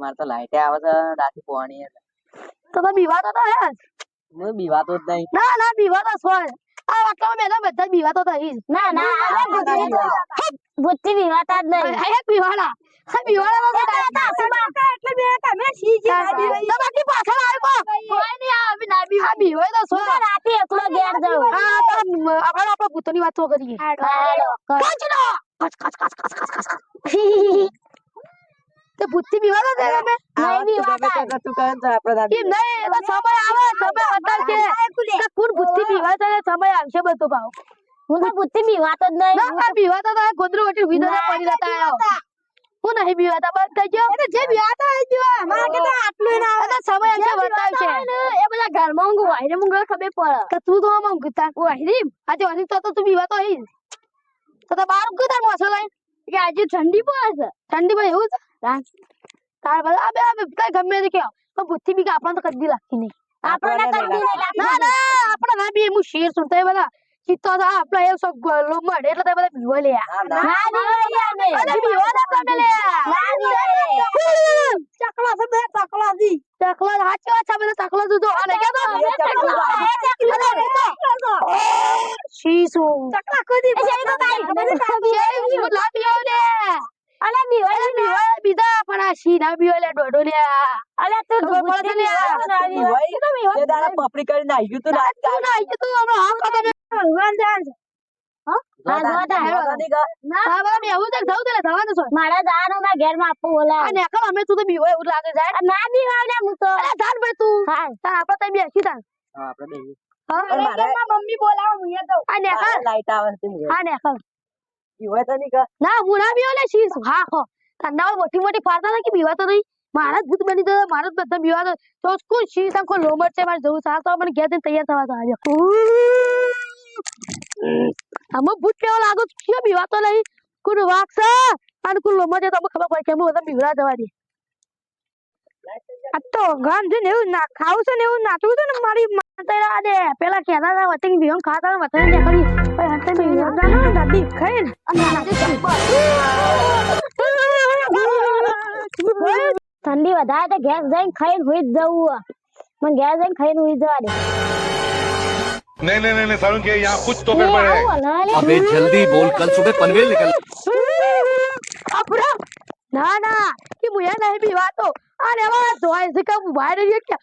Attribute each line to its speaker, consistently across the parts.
Speaker 1: મારે તો લાઈટે આવે છે રાતે પોણી
Speaker 2: તમે બીવાતો તો હે જ.
Speaker 1: હું બીવાતો જ નહીં.
Speaker 2: ના ના બીવાતો છો જ. આ વાતમાં બેઠા બધા જ બીવાતો તો હી
Speaker 3: ના ના
Speaker 1: આ.
Speaker 3: ભૂતથી બીવાતા. જ નહીં.
Speaker 2: એક બીવાડા આ બીવાડા તો
Speaker 3: એટલે બે તમે સી
Speaker 2: તમારી પાછળ આવ્યો કોઈ નહીં આવે ના બી આ બીવાય તો સો
Speaker 3: રાતે એકલો ઘેર જાવ
Speaker 2: હા તો આપણે આપણે ભૂતોની વાતો કરીએ.
Speaker 3: કર.
Speaker 2: કાંચનો કચ કચ કચ કચ કચ ભૂતથી બીવાતો છે તમે?
Speaker 3: નહીં
Speaker 1: તો
Speaker 3: બીવાતા.
Speaker 1: તે તો આપણે દાદી.
Speaker 2: કેમ નહીં એનો સમય આવે તમે બતાવશે કે કોણ ભૂતથી બીવાય છે ને સમય આવશે બધો ભાવ.
Speaker 3: હું તો ભૂતથી બીવાતો જ નહીં
Speaker 2: ના બીવાતા તો ગોદરું વટી જતા પડી જતા આયો હું નહીં બીવાતા બંધ થઈ ગયો? જે બીવાતા આવી ગયો અમારા કે તો આટલું ના આવે. સમય આવશે બતાવશે.
Speaker 3: એ બધા ઘરમાં ઊંઘ હોય ને ઊંઘ ખબર પડે.
Speaker 2: કે તું તો આમ ગુતા કો હરીમ આજે વાહી તો તો તું બીવાતો હઈ તો તો બાર ગુતા મોસો લઈ
Speaker 3: કે આજે ઠંડી પડે છે.
Speaker 2: ઠંડી પડે એવું છે? તાર બધા આ બે કઈ ગમે તે કે. તો બુદ્ધિ બી કે આપણને તો કદી લાગતી નહીં.
Speaker 3: આપણને કદી
Speaker 2: ના ના આપણે ના બી હું શેર સુનતા બધા. ચિત્તો તો આપણે એ સબ ગોલો એટલે તે બધા બીવો લે
Speaker 1: ના, બીવો
Speaker 3: ના
Speaker 2: બીવા તમે લે ચકલા છે બે ચકલા દી ચકલા સાચી વાત છે બધા ચકલા દૂધો અને કે તો. શીશુ
Speaker 3: ચકલા કૂદી. એ તો કાંઈ ખબર નથી.
Speaker 2: શેર લાવ્યો લે
Speaker 3: અલે બીવાય
Speaker 2: અરે બીવા બીજા પણ આ સીના ના લે ડોડો લે
Speaker 3: અલે તું
Speaker 2: ખબર પડે
Speaker 3: ભૂતથી
Speaker 2: ને આ.
Speaker 3: બીવાતો ના બીવાય.
Speaker 1: તે દાડા પપડી કરીને આવી તું ને આજ
Speaker 2: તું તું હમણાં હા? ભગવાન છે.
Speaker 1: કા?
Speaker 2: છે છે છે જાય.
Speaker 3: ના બીવાય ને હું તો.
Speaker 2: અરે જાન ભાઈ તું.
Speaker 3: હા
Speaker 2: તાર આપણે તઈ બેસી તાર.
Speaker 1: હા, આપણે બેહીએ.
Speaker 2: હા
Speaker 1: પણ મારે-
Speaker 2: મમ્મી બોલાવો
Speaker 1: લાઈટ આવે છે બીવાય તો નહીં કા?
Speaker 2: ના હું ના બીવો લે શીશ. હા, હો. ઠંડા મોટી મોટી ફાડતા હતા કે બીવાતો નહીં? મારા જ ભૂત બની જતો મારા જ બધા બીવાતો તો. કોણ શીશ આમ કોઈ લોમડ છે, મારે જવું તો મને ઘેર જઈને તૈયાર થવા તો આજે આમાં ભૂત કેવો લાગુ કયો બીવાતો નહીં? કોણ વાઘ અને કોણ લોમર છે તો ખબર પડે કે બધા બીવડા જવા દે. આ તો ગામ છે ને એવું ના ખાવું છે ને એવું નાચવું છે ને મારી માતા દે પેલા કહેતા હતા વતન બીવમ ખાતા હતા વતન દેખાડી પણ હંતે બીવડા ના દાદી ખાઈ ને અને નાચે
Speaker 3: ઠંડી વધારે તો ઘેર જઈને ખાઈને હુઈ જ જવું હે. મને ઘેર જઈને ખાઈને હુઈ જવા દે
Speaker 4: नहीं नहीं नहीं नहीं सारुण के यहाँ कुछ तो
Speaker 3: એ
Speaker 4: गड़बड़ है
Speaker 3: આવું હલે હલે.
Speaker 5: अबे जल्दी बोल कल सुबह पनवेल निकल
Speaker 2: આપડા ના ના કે મુયા નહીં બીવાતો અને એમાં ધોઈ છે કે બહાર રહી કે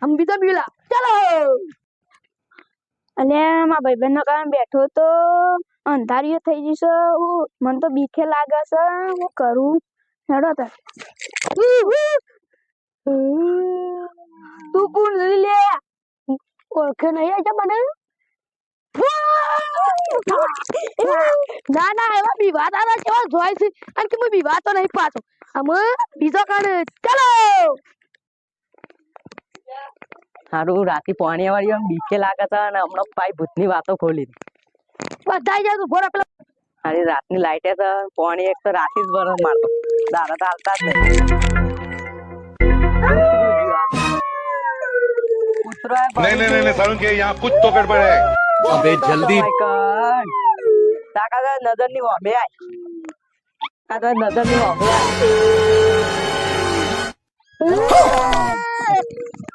Speaker 2: હમ બી તો બીલા. ચલો.
Speaker 6: અને મારા ભાઈબંધ નો કારણે બેઠો તો અંધારિયો થઈ જશે. હું મને તો બીખે લાગે છે. હું કરું? હેડો તાર
Speaker 2: તું કોણ લે? ઓળખે નહીં આજે મને? ના ના એવા બીવાતા ના કેવા જોય છે અને કે હું બીવાતો નહીં પાછો અમે બીજો કાઢે ચલો
Speaker 1: હારું રાતે પોણી વાળી આમ બીકે લાગે છે અને હમણાં ભાઈ ભૂતની વાતો ખોલી
Speaker 2: બધા જાય તું ફોરા પેલા
Speaker 1: અરે રાતની લાઈટે તો પોણી એક તો રાતે જ બરફ મારતો દાડા તો હાલતા જ નહીં કૂતરો એ
Speaker 4: नहीं नहीं नहीं नहीं सारुण के यहाँ कुछ तो गड़बड़ है
Speaker 5: અબે
Speaker 1: oh જલ્દી. કાકા નજરની વામે આય. કાકા નજરની વામે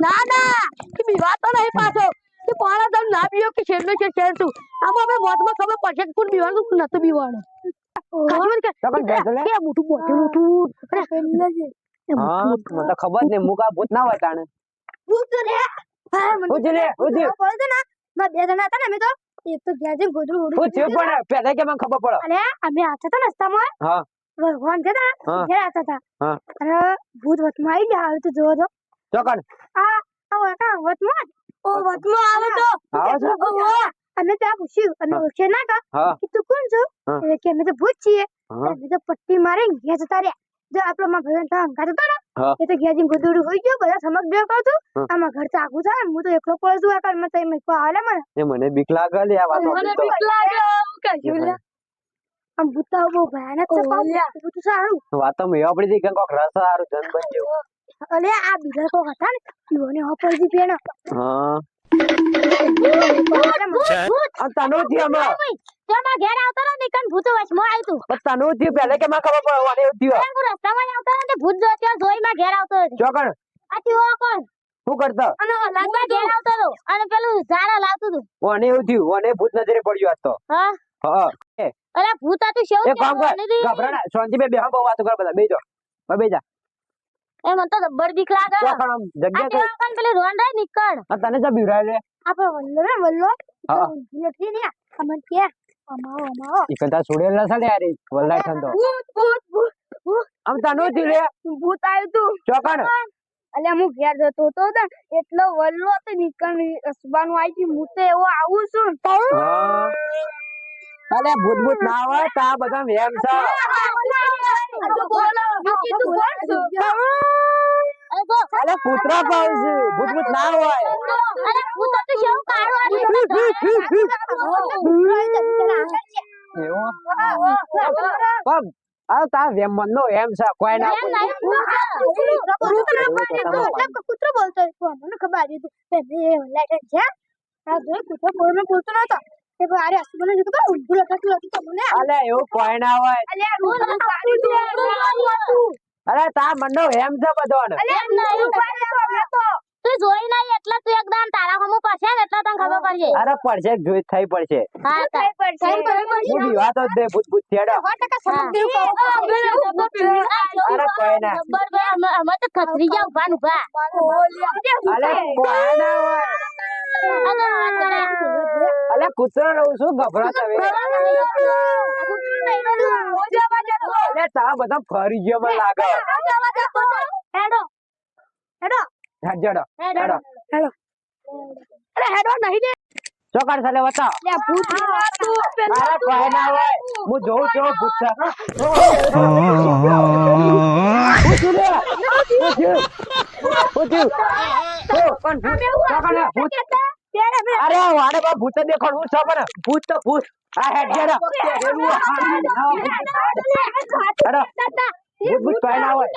Speaker 1: ના
Speaker 2: ના. તું બીવાતો નહીં પાછો. તું પાણા તમ ના બીયો કે શેર નો શેર તું. આમ હવે મોતમાં ખબર પડશે કે કોણ બીવાનું કોણ નતું બીવાનું ખબર કે કે મોટું મોટું. મોટું
Speaker 1: હા મને ખબર ને મુકા ભૂત ના વટાણે ભૂત રે. ભૂત રે ભૂત ના.
Speaker 6: બે જણા હતા ને અમે તો એક તો ઘેર જઈને ગોદડું
Speaker 1: હું થયું પણ? પહેલા કે મને ખબર પડે?
Speaker 6: અરે અમે આવતા હતા રસ્તામાં.
Speaker 1: હા.
Speaker 6: ભગવાન છે ને
Speaker 1: હા.
Speaker 6: ઘેર આવતા હતા. અને ભૂત વચમાં આવી ગયા તો જોવો તો.
Speaker 1: ચોકડ
Speaker 6: આ વટા વચમાં ઓ વચમાં આવે તો.
Speaker 1: આવો છો?
Speaker 6: ઓહો. અમે ત્યાં પૂછ્યું અમે ઓળખે ના કા કે તું કોણ છો? એટલે કે અમે તો ભૂત છીએ. અમે તો પટ્ટી મારી ઘેર જતા રહ્યા. જો આપણો માં ભાઈ ત્યાં હંગાત હતો ને
Speaker 1: હા.
Speaker 6: એ તો જઈને ગોદડું હોઈ ગયો બધા સમક બે કહું આમાં ઘર ચાકુ થાય હું તો એકલો પડું છું આ કારમાં તો એમ એકલો આવે મને.
Speaker 1: એ મને બીક લાગે લે આ વાતો
Speaker 2: મને બીક લાગે કશું લે.
Speaker 6: આમ ભૂતા બહુ ભયાનક છે પાછું. સારું.
Speaker 1: વાતો મે આપડી થી કે રસ સારું જન બન જેવું
Speaker 6: અલે આ બીજા કોક હતા ને ઈઓને હપરજી પેનો
Speaker 1: હા.
Speaker 6: ભૂત
Speaker 1: આ તનો થી હમણાં
Speaker 3: ચમ ઘેર આવતો ને નીકળ ભૂત મો આવ્યું તું.
Speaker 1: પત્તા નો હું પહેલે કે માં ખબર પડવા ઓને એવું કેમ
Speaker 3: ગુરસ રસ્તામાં જ આવતો ને ભૂત જો ત્યાં જોઈ માં ઘેર આવતો હતો
Speaker 1: ચોકણ
Speaker 3: આ ઓ કોણ?
Speaker 1: શું કરતો?
Speaker 3: અને લાગવા ઘેર આવતો હતો અને પેલું ઝાડા લાવતું હતું
Speaker 1: ઓને એવું થયું ઓને ભૂત નજરે પડ્યો આજ તો.
Speaker 3: હા?
Speaker 1: હા.
Speaker 3: અરે ભૂત આ તું
Speaker 1: શેવ કામ કર. શાંતિ બે બેહો બહુ વાતો કર બધા. બેજો બેજા
Speaker 3: એ મને તો જબ્બર બીક લાગે
Speaker 1: ચોકણ જગ્યા કઈ
Speaker 3: પેલી રહી નીકળ
Speaker 1: તને જ બીવરાય લે
Speaker 3: આપણે વલ્લો. વલ્લો અમન કે અમાવો
Speaker 1: છોડેલ ના સડે યાર વલ્લા ઠંડો
Speaker 6: ભૂત ભૂત ભૂત
Speaker 1: આમ તને થયું લે
Speaker 6: ભૂત આવ્યું તું.
Speaker 1: ચોકણ
Speaker 6: અલ્યા હું ઘેર જતો હતો ને એટલો વલ્લો તો નીકળ અસબાનું આવી ગયું. હું તો એવો આવું છું
Speaker 1: હા. અલે ભૂત ભૂત ના હોય તો આ બધા વેમ છે. અલે કૂતરા પાવ છે ભૂત ભૂત ના હોય
Speaker 3: અરે ભૂત હતું કાળો કાઢવાનું
Speaker 1: એવું પગ આ તા વેમ મનનો એમ છે કોઈ ના
Speaker 6: કૂતરો બોલતો મને ખબર હતી લાઈટ છે આ જો કૂતરો બોલનો બોલતો નતો અરે ઊંધું હતું તમને
Speaker 1: અલે એવું કોઈ ના હોય અરે તા મંડો એમ છે બધો
Speaker 3: તું. જોઈ નહીં એટલે તું એકદમ તારા હમુ પડશે ને એટલે તને ખબર પડશે.
Speaker 1: અરે પડશે જોઈ થઈ પડશે.
Speaker 3: હા
Speaker 6: થઈ પડશે?
Speaker 1: હું બીવાતો જ દે ભૂત ભૂત છેડો અરે કોઈ ના.
Speaker 3: બે અમે તો ખતરી ગયા ઊભા ઊભા.
Speaker 1: અરે કોઈ ના હોય.
Speaker 3: અરે વાત કરે
Speaker 1: અલે કૂતરો રહું છું ગભરાત હવે અલે તા બધા ફરી ગયો મને લાગે.
Speaker 3: હેડો.
Speaker 1: હેડો.
Speaker 3: હેડો.
Speaker 1: હેડો.
Speaker 2: અરે હેડો નહીં ને
Speaker 1: ચોકડ સાલે બતાવ અરે કોઈ ના હોય. હું જોઉં છું ભૂત છે. હું. છું લે. ભૂત ભૂત અરે વાડે બા ભૂત દેખાડ હું છે પણ ભૂત તો ભૂત આ હેડ હેડો ભૂત ભૂત કોઈ ના હોય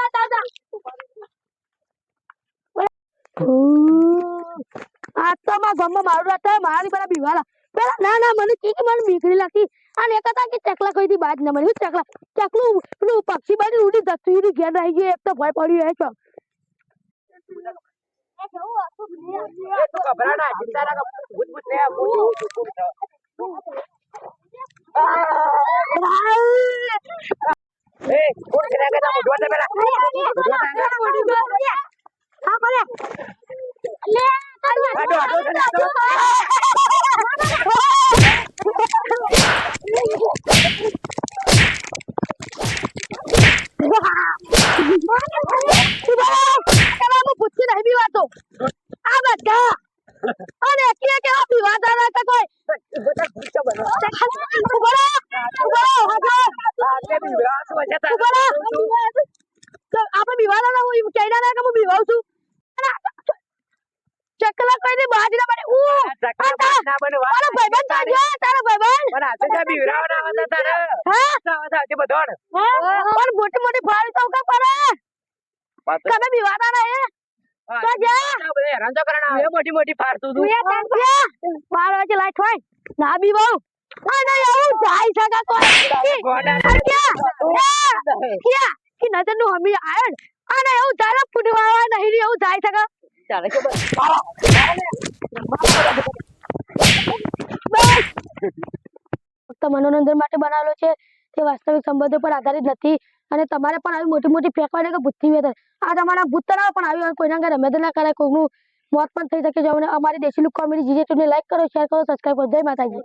Speaker 2: આ તો મારા ગામમાં મારું રાત મારી પેલા બીવાલા પેલા ના ના મને કી કે મને બીકડી લાગી અને એક હતા કે ચકલા કોઈ થી બાજ ન મળી હું ચકલા ચકલું પેલું પક્ષી બાજુ ઉડી જતું ઉડી ઘેર રહી ગયું એક તો ભય પડ્યું હે છો
Speaker 1: તું ગભરા ના ચિંતા ના કર. ભૂત ભૂત ને હું જોઉં છું ભૂત છે. એ કોણ છે કે તમે જોવા દે પેલા જોવા દે આડો આડો છે ને આડો.
Speaker 2: પૂછી નહીં બીવાતો આ બધા અને કે કેવા બીવાતા નતા કોઈ
Speaker 1: બધા ભૂત છે બધા.
Speaker 2: ઊભો રહો, ઊભો રહો, ઊભો રહો.
Speaker 1: આ તે બી વિરાસ વચ્ચે તારે
Speaker 2: ઊભો રહો. તો આપણે બીવાના ના હું કહેના ના કે હું બીવાઉં છું અને આ ચકલા કોઈ ની બાજી ના બને ઉ
Speaker 1: ચકલા ના બને
Speaker 2: તારો ભાઈબંધ જો તારો ભાઈબંધ!
Speaker 1: પણ આ જા જ્યાં બી વિરાવ ના આવતા તારે
Speaker 2: હા
Speaker 1: આવતા આવતા બધો ને.
Speaker 2: પણ મોટી મોટી ફાળ તો કા પર કદે બીવાતા ના એ તો જા.
Speaker 1: આ બધા હેરાન તો કરે ને. એ મોટી મોટી ફાડતું તું
Speaker 2: બાર વાગે લાઈટ હોય. ના બીવાઉ. અને એવું જાય સગા કોઈ.
Speaker 1: ગોડા
Speaker 2: આ ક્યાં? ક્યાં? કે નજરનું હમી અને એવું તારે ફૂટવા નહીં એવું જાય સગા
Speaker 1: બસ.
Speaker 2: મનોરંજન માટે બનાવેલો છે, તે વાસ્તવિક સંબંધો પર આધારિત નથી અને તમારે પણ આવી મોટી મોટી ફેંકવાની કે ભૂતની વેતન. આ તમારા ભૂત તો ના પણ આવી કોઈના ઘરે રમે તો ના કરે કોઈનું મોત પણ થઈ શકે છે. અમારી desi look comedy GJ like કરો શેર કરો સબસ્ક્રાઈબ કરો. જય માતાજી.